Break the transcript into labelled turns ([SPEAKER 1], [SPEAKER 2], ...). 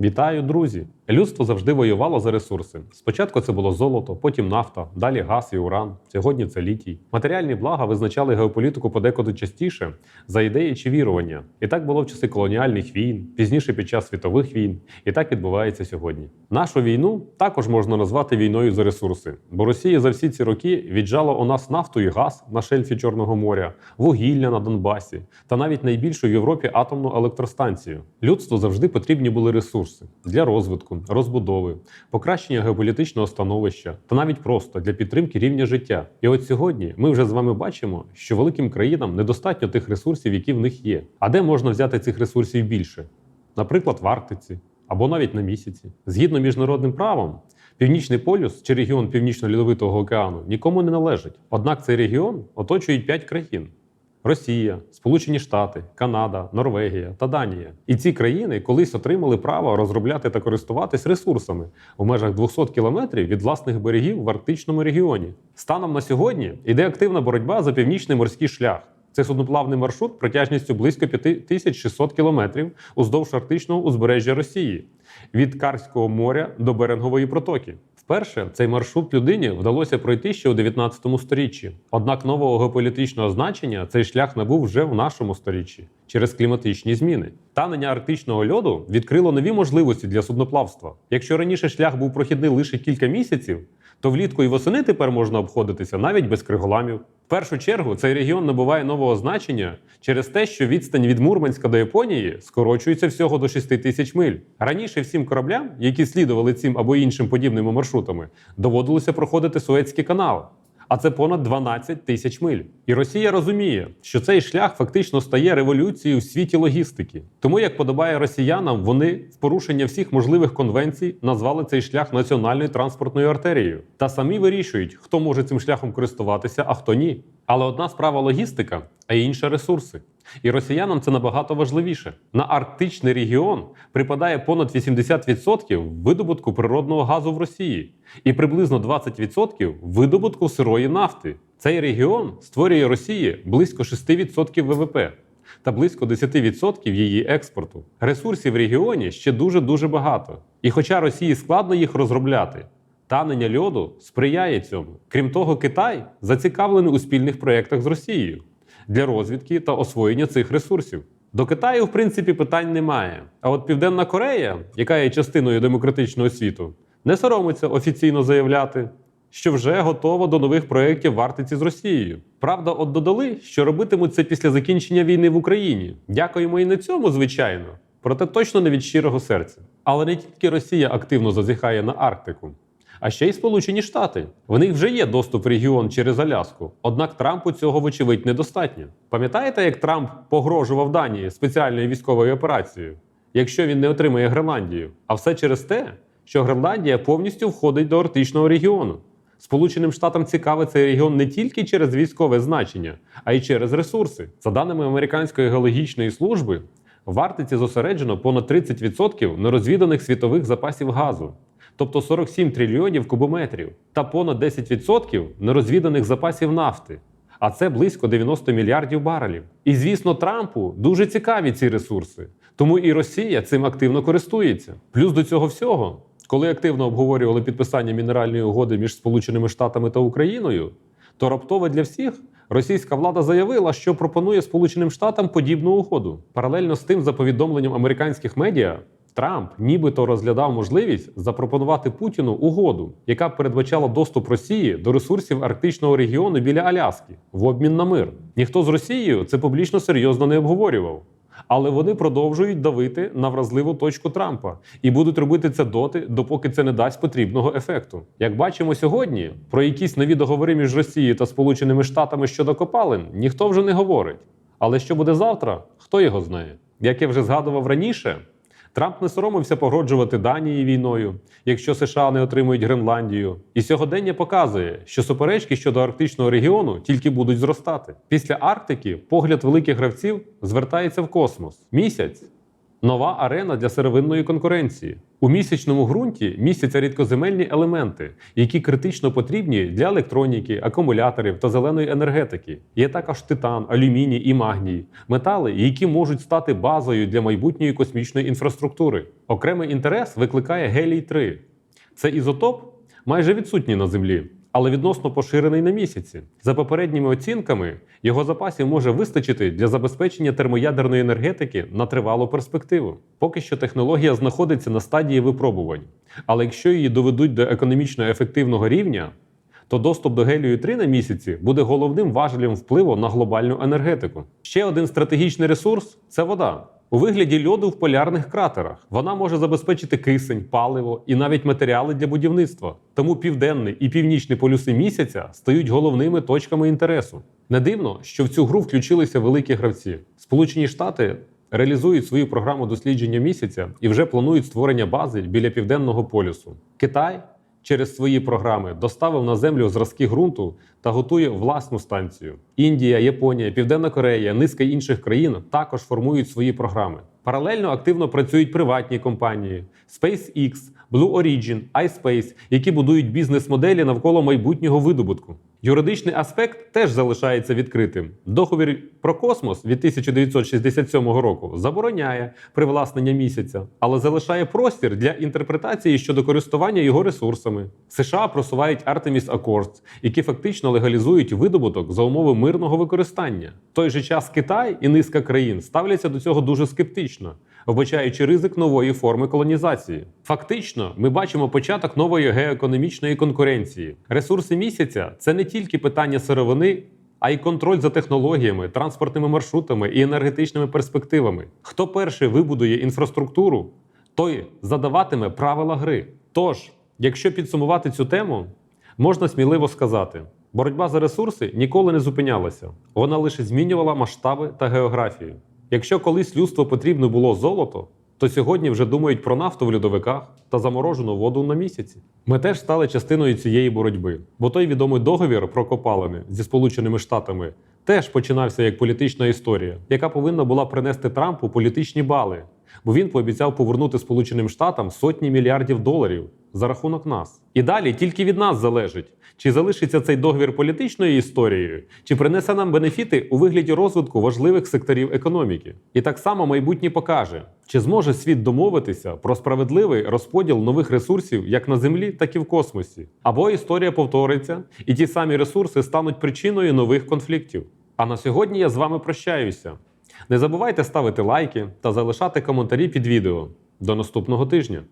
[SPEAKER 1] Вітаю, друзі! Людство завжди воювало за ресурси. Спочатку це було золото, потім нафта, далі газ і уран. Сьогодні це літій. Матеріальні блага визначали геополітику подекуди частіше за ідеї чи вірування. І так було в часи колоніальних війн, пізніше під час світових війн. І так відбувається сьогодні. Нашу війну також можна назвати війною за ресурси, бо Росія за всі ці роки віджала у нас нафту і газ на шельфі Чорного моря, вугілля на Донбасі та навіть найбільшу в Європі атомну електростанцію. Людству завжди потрібні були ресурси для розвитку, розбудови, покращення геополітичного становища та навіть просто для підтримки рівня життя. І от сьогодні ми вже з вами бачимо, що великим країнам недостатньо тих ресурсів, які в них є. А де можна взяти цих ресурсів більше? Наприклад, в Арктиці або навіть на місяці. Згідно міжнародним правом, Північний полюс чи регіон Північно-Льодовитого океану нікому не належить. Однак цей регіон оточують п'ять країн: Росія, Сполучені Штати, Канада, Норвегія та Данія. І ці країни колись отримали право розробляти та користуватись ресурсами у межах 200 кілометрів від власних берегів в арктичному регіоні. Станом на сьогодні йде активна боротьба за північний морський шлях. Це судноплавний маршрут протяжністю близько 5600 кілометрів уздовж арктичного узбережжя Росії від Карського моря до Берингової протоки. Вперше цей маршрут людині вдалося пройти ще у 19 сторіччі. Однак нового геополітичного значення цей шлях набув вже в нашому сторіччі через кліматичні зміни. Танення арктичного льоду відкрило нові можливості для судноплавства. Якщо раніше шлях був прохідний лише кілька місяців, то влітку і восени тепер можна обходитися навіть без криголамів. Першу чергу цей регіон набуває нового значення через те, що відстань від Мурманська до Японії скорочується всього до 6 тисяч миль. Раніше всім кораблям, які слідували цим або іншим подібними маршрутами, доводилося проходити Суецький канал. А це понад 12 тисяч миль. І Росія розуміє, що цей шлях фактично стає революцією в світі логістики. Тому, як подобає росіянам, вони в порушення всіх можливих конвенцій назвали цей шлях національною транспортною артерією. Та самі вирішують, хто може цим шляхом користуватися, а хто ні. Але одна справа логістика, а інша ресурси. І росіянам це набагато важливіше. На арктичний регіон припадає понад 80% видобутку природного газу в Росії і приблизно 20% видобутку сирої нафти. Цей регіон створює Росії близько 6% ВВП та близько 10% її експорту. Ресурсів в регіоні ще дуже дуже багато. І хоча Росії складно їх розробляти, танення льоду сприяє цьому. Крім того, Китай зацікавлений у спільних проєктах з Росією для розвідки та освоєння цих ресурсів. До Китаю, в принципі, питань немає. А от Південна Корея, яка є частиною демократичного світу, не соромиться офіційно заявляти, що вже готова до нових проєктів в Арктиці з Росією. Правда, от додали, що робитимуть це після закінчення війни в Україні. Дякуємо і на цьому, звичайно. Проте точно не від щирого серця. Але не тільки Росія активно зазіхає на Арктику а ще й Сполучені Штати. В них вже є доступ в регіон через Аляску. Однак Трампу цього, вочевидь, недостатньо. Пам'ятаєте, як Трамп погрожував Данії спеціальною військовою операцією, якщо він не отримає Гренландію? А все через те, що Гренландія повністю входить до Арктичного регіону. Сполученим Штатам цікавий цей регіон не тільки через військове значення, а й через ресурси. За даними американської геологічної служби, в Арктиці зосереджено понад 30% нерозвіданих світових запасів газу тобто 47 трильйонів кубометрів, та понад 10% нерозвіданих запасів нафти. А це близько 90 мільярдів барелів. І звісно, Трампу дуже цікаві ці ресурси. Тому і Росія цим активно користується. Плюс до цього всього, коли активно обговорювали підписання мінеральної угоди між Сполученими Штатами та Україною, то раптово для всіх російська влада заявила, що пропонує Сполученим Штатам подібну угоду. Паралельно з тим, за повідомленням американських медіа, Трамп нібито розглядав можливість запропонувати Путіну угоду, яка передбачала доступ Росії до ресурсів арктичного регіону біля Аляски в обмін на мир. Ніхто з Росією це публічно серйозно не обговорював. Але вони продовжують давити на вразливу точку Трампа і будуть робити це доти, допоки це не дасть потрібного ефекту. Як бачимо сьогодні, про якісь нові договори між Росією та Сполученими Штатами щодо копалин ніхто вже не говорить. Але що буде завтра, хто його знає? Як я вже згадував раніше. Трамп не соромився погроджувати Данії війною, якщо США не отримують Гренландію. І сьогодення показує, що суперечки щодо арктичного регіону тільки будуть зростати. Після Арктики погляд великих гравців звертається в космос. Місяць Нова арена для сировинної конкуренції. У місячному ґрунті містяться рідкоземельні елементи, які критично потрібні для електроніки, акумуляторів та зеленої енергетики. Є також титан, алюміній і магній, метали, які можуть стати базою для майбутньої космічної інфраструктури. Окремий інтерес викликає гелій 3 Це ізотоп майже відсутній на Землі, але відносно поширений на місяці. За попередніми оцінками, його запасів може вистачити для забезпечення термоядерної енергетики на тривалу перспективу. Поки що технологія знаходиться на стадії випробувань, але якщо її доведуть до економічно ефективного рівня, то доступ до гелію 3 на місяці буде головним важелем впливу на глобальну енергетику. Ще один стратегічний ресурс це вода. У вигляді льоду в полярних кратерах вона може забезпечити кисень, паливо і навіть матеріали для будівництва. Тому південний і північний полюси місяця стають головними точками інтересу. Не дивно, що в цю гру включилися великі гравці. Сполучені Штати реалізують свою програму дослідження місяця і вже планують створення бази біля південного полюсу. Китай через свої програми доставив на землю зразки ґрунту та готує власну станцію. Індія, Японія, Південна Корея, низка інших країн також формують свої програми. Паралельно активно працюють приватні компанії SpaceX, Blue Origin, iSpace, які будують бізнес-моделі навколо майбутнього видобутку. Юридичний аспект теж залишається відкритим. Договір про космос від 1967 року забороняє привласнення місяця, але залишає простір для інтерпретації щодо користування його ресурсами. США просувають Artemis Accords, які фактично легалізують видобуток за умови мирного використання. В той же час Китай і низка країн ставляться до цього дуже скептично, вбачаючи ризик нової форми колонізації. Фактично, ми бачимо початок нової геоекономічної конкуренції. Ресурси місяця це не тільки питання сировини. А й контроль за технологіями, транспортними маршрутами і енергетичними перспективами. Хто перший вибудує інфраструктуру, той задаватиме правила гри. Тож, якщо підсумувати цю тему, можна сміливо сказати: боротьба за ресурси ніколи не зупинялася, вона лише змінювала масштаби та географію. Якщо колись людству потрібно було золото, то сьогодні вже думають про нафту в льодовиках та заморожену воду на місяці. Ми теж стали частиною цієї боротьби, бо той відомий договір про копалини зі Сполученими Штатами теж починався як політична історія, яка повинна була принести Трампу політичні бали, бо він пообіцяв повернути Сполученим Штатам сотні мільярдів доларів за рахунок нас. І далі тільки від нас залежить, чи залишиться цей договір політичною історією, чи принесе нам бенефіти у вигляді розвитку важливих секторів економіки. І так само майбутнє покаже, чи зможе світ домовитися про справедливий розподіл нових ресурсів як на землі, так і в космосі. Або історія повториться, і ті самі ресурси стануть причиною нових конфліктів. А на сьогодні я з вами прощаюся. Не забувайте ставити лайки та залишати коментарі під відео. До наступного тижня!